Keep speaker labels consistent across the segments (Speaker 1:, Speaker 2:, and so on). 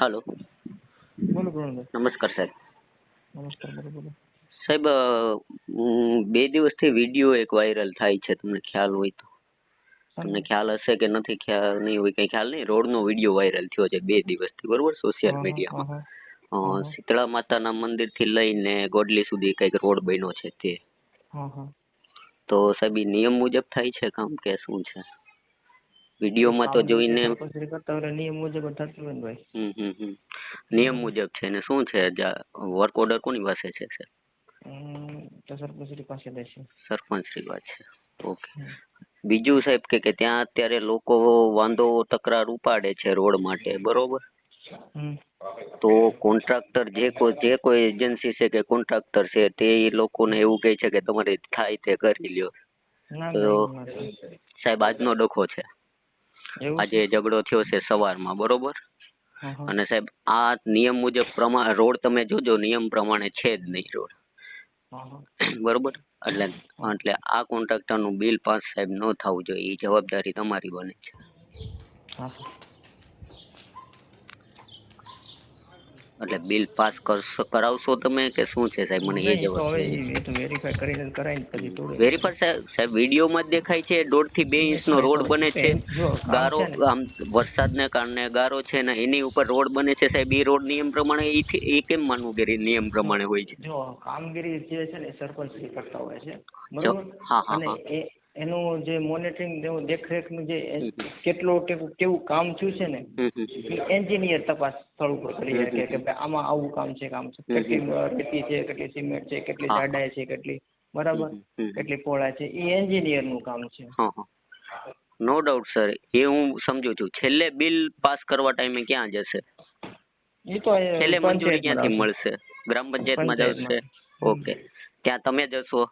Speaker 1: હાલો.
Speaker 2: બોલો પ્રવીણભાઈ.
Speaker 1: નમસ્કાર સાહેબ.
Speaker 2: નમસ્કાર બોલો બોલો.
Speaker 1: સાહેબ બે દિવસથી વીડિયો એક વાયરલ થાય છે તમને ખ્યાલ હોય તો. તમને ખ્યાલ હશે કે નથી ખ્યાલ નહીં હોય કંઈ ખ્યાલ નહીં. રોડનો વીડિયો વાયરલ થયો છે બે દિવસથી બરોબર? સોશિયલ મીડિયામાં. શીતળા માતાના મંદિરથી લઈને ગોડલી સુધી કંઈક રોડ બન્યો છે તે. તો સાહેબ નિયમ મુજબ થાય છે કામ કે શું છે? વિડીયોમાં તો જોઈને
Speaker 2: સરપંચશ્રી કરતા હોય નિયમ મુજબ થતું હોય ને ભાઈ.
Speaker 1: હમ હમ હમ. નિયમ મુજબ છે ને શું છે વર્ક ઓર્ડર કોની પાસે છે સર
Speaker 2: તો સરપંચશ્રી પાસે દેશે
Speaker 1: સરપંચ શ્રી વાત ઓકે. બીજું સાહેબ કે કે ત્યાં અત્યારે લોકો વાંધો તકરાર ઉપાડે છે રોડ માટે બરોબર? તો કોન્ટ્રાક્ટર જે કોઈ જે કોઈ એજન્સી છે કે કોન્ટ્રાક્ટર છે તે એ લોકોને એવું કહે છે કે તમારે થાય તે કરી લ્યો. તો. સાહેબ આજનો ડખો છે. આજે ઝઘડો થયો છે સવારમાં બરોબર? અને સાહેબ આ નિયમ મુજબ પ્રમાણે રોડ તમે જોજો નિયમ પ્રમાણે છે જ નહીં રોડ. બરોબર? એટલે એટલે આ કોન્ટ્રાક્ટરનું બિલ પાસ સાહેબ ન થવું જોઈએ એ જવાબદારી તમારી બને છે
Speaker 2: હા હા
Speaker 1: એટલે બિલ પાસ કરશો કરાવશો તમે કે શું છે સાહેબ? મને એ જવાબ
Speaker 2: વેરીફાઈ કરીને કરાઈને પછી થોડું.
Speaker 1: વેરીફાઈ સાહેબ સાહેબ વિડીયોમાં જ દેખાય છે દોઢથી બે ઇંચનો રોડ બને છે. ગારો
Speaker 2: ને.
Speaker 1: આમ વરસાદને કારણે ગારો છે ને એની ઉપર રોડ બને છે સાહેબ. એ રોડ નિયમ પ્રમાણે એ કેમ માનવું કે નિયમ પ્રમાણે હોય છે?
Speaker 2: જો કામગીરી જે છે ને સરપંચ કરતા હોય છે.
Speaker 1: જો, હા, હા, હા.
Speaker 2: એ એનું જે મોનિટરિંગ દેખરેખનું જે. કેટલું કેવું કામ થયું છે ને એન્જિનિયર તપાસ સ્થળ ઉપર કરી શકે કે- ભાઈ આમાં આવું કામ છે કામ છે. કેટલી રેતી છે કેટલી સિમેન્ટ છે કેટલી. જાડાઈ છે કેટલી બરાબર. કેટલી પોળા છે એ એન્જિનિયરનું કામ છે.
Speaker 1: નો ડાઉટ સર એ હું સમજુ છું. છેલ્લે બિલ પાસ કરવા ટાઈમે ક્યાં જશે?
Speaker 2: એ તો
Speaker 1: છેલ્લે મંજૂરી ક્યાંથી મળશે? ગ્રામ પંચાયતમાં જશે ઓકે. ત્યાં તમે જશો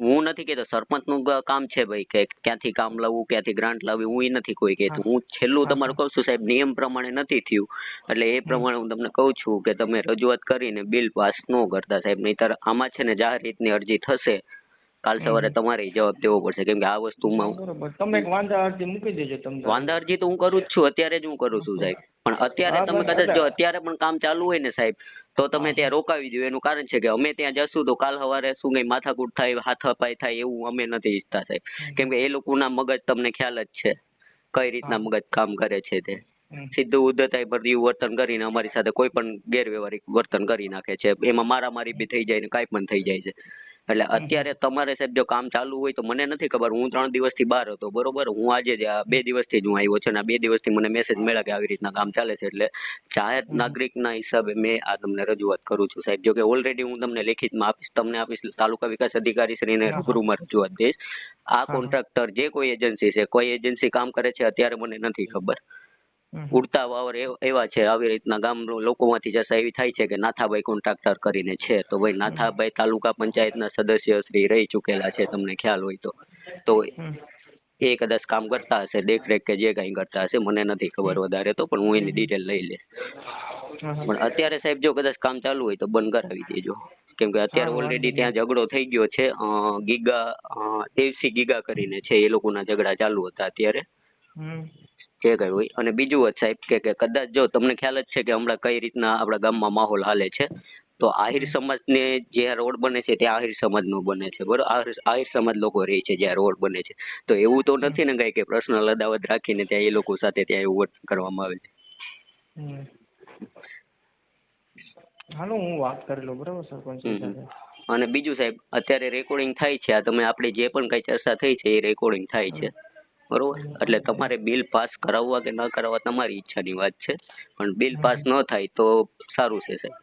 Speaker 1: હું નથી કેતો સરપંચનું કામ છે ભાઈ કે ક્યાંથી કામ લાવવું ક્યાંથી ગ્રાન્ટ લાવવી હું એ નથી કોઈ કહેતું.
Speaker 2: હું.
Speaker 1: છેલ્લું તમારું. કહું છું સાહેબ નિયમ પ્રમાણે નથી થયું. એટલે એ પ્રમાણે હું તમને કહું છું કે તમે રજૂઆત કરીને બિલ પાસ ન કરતા સાહેબ નહીતર આમાં છે ને જાહેર રીતની અરજી થશે કાલ સવારે. તમારે જવાબ દેવો પડશે કેમ કે આ વસ્તુમાં
Speaker 2: બરોબર. તમે એક વાંધા અરજી મૂકી દેજો તમને.
Speaker 1: વાંધા અરજી તો હું કરું જ છું અત્યારે જ હું કરું છું સાહેબ. પણ અત્યારે તમે કદાચ જો અત્યારે પણ કામ ચાલુ હોય ને સાહેબ તો તમે ત્યાં રોકાવી દો એનું કારણ છે કે અમે ત્યાં જશું તો કાલ સવારે શું કઈ માથાકૂટ થાય હાથ અપાય થાય એવું અમે નથી ઈચ્છતા સાહેબ. કેમ કે એ લોકોના મગજ તમને ખ્યાલ જ છે કઈ રીતના મગજ કામ કરે છે તે. સીધું ઉદ્ધતાઈ પર વર્તન કરીને અમારી સાથે કોઈ પણ ગેરવ્યવહારિક વર્તન કરી નાખે છે. એમાં મારામારી બી થઈ જાય ને કાંઈ પણ થઈ જાય છે. એટલે અત્યારે તમારે સાહેબ જો કામ ચાલુ હોય તો મને નથી ખબર હું ત્રણ દિવસથી બહાર હતો બરોબર હું આજે જ આ બે દિવસથી જ હું આવ્યો છું અને બે દિવસથી મને મેસેજ મળ્યા કે આવી રીતના કામ ચાલે છે એટલે જાહેર. નાગરિકના હિસાબે મેં આ તમને રજૂઆત કરું છું સાહેબ જો કે ઓલરેડી હું તમને લેખિતમાં આપીશ તમને આપીશ તાલુકા વિકાસ અધિકારી શ્રીને. રૂબરૂમાં રજૂઆત દઈશ આ. કોન્ટ્રાક્ટર જે કોઈ એજન્સી છે કોઈ એજન્સી કામ કરે છે અત્યારે મને નથી ખબર. ઉડતા વાવર એવ- છે. આવી રીતના ગામ લોકોમાંથી જશે એવી થાય છે કે નાથાભાઈ કોન્ટ્રાક્ટર કરીને છે. તો ભાઈ નાથાભાઈ તાલુકા પંચાયતના સદસ્ય શ્રી રહી ચૂકેલા છે તમને ખ્યાલ હોય તો. તો એ કદાચ કામ કરતા હશે દેખરેખ કે જે કાંઈ કરતા હશે મને નથી ખબર વધારે તો પણ હું એની ડિટેલ લઈ લઈશ.
Speaker 2: હા.
Speaker 1: પણ અત્યારે સાહેબ જો કદાચ કામ ચાલુ હોય તો બંધ કરાવી દેજો. કેમ કે અત્યારે ઓલરેડી ત્યાં ઝઘડો થઈ ગયો છે. ગીગા દેવસી ગીગા કરીને છે. એ લોકોના ઝઘડા ચાલુ હતા અત્યારે. જે કંઈ હોય. અને બીજું વાત સાહેબ કે કે કદાચ જો તમને ખ્યાલ જ છે કે હમણાં કઈ રીતના આપણા ગામમાં માહોલ હાલે છે તો આહિર સમાજને જે રોડ બને છે ત્યાં આહિર સમાજનો બને છે બરોબર? આહિર આહિર સમાજ લોકો રહે છે જ્યાં રોડ બને છે. તો એવું તો નથી ને કઈ કે પર્સનલ અદાવત રાખીને ત્યાં એ લોકો સાથે ત્યાં એવું વર્તન કરવામાં આવે છે?
Speaker 2: હાલો હું વાત કરી લઉં બરાબર સરપંચ. સાથે
Speaker 1: અને બીજું સાહેબ અત્યારે રેકોર્ડિંગ થાય છે આ તમે આપણી જે પણ કઈ ચર્ચા થઈ છે એ રેકોર્ડિંગ થાય છે. બરોબર એટલે તમારે બિલ પાસ કરાવવા કે ન કરાવવા તમારી ઈચ્છાની વાત છે. પણ બિલ પાસ ન થાય તો સારું છે સાહેબ.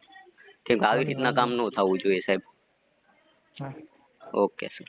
Speaker 1: કેમ કે આવી રીતના કામ ન થવું જોઈએ સાહેબ. Okay sir.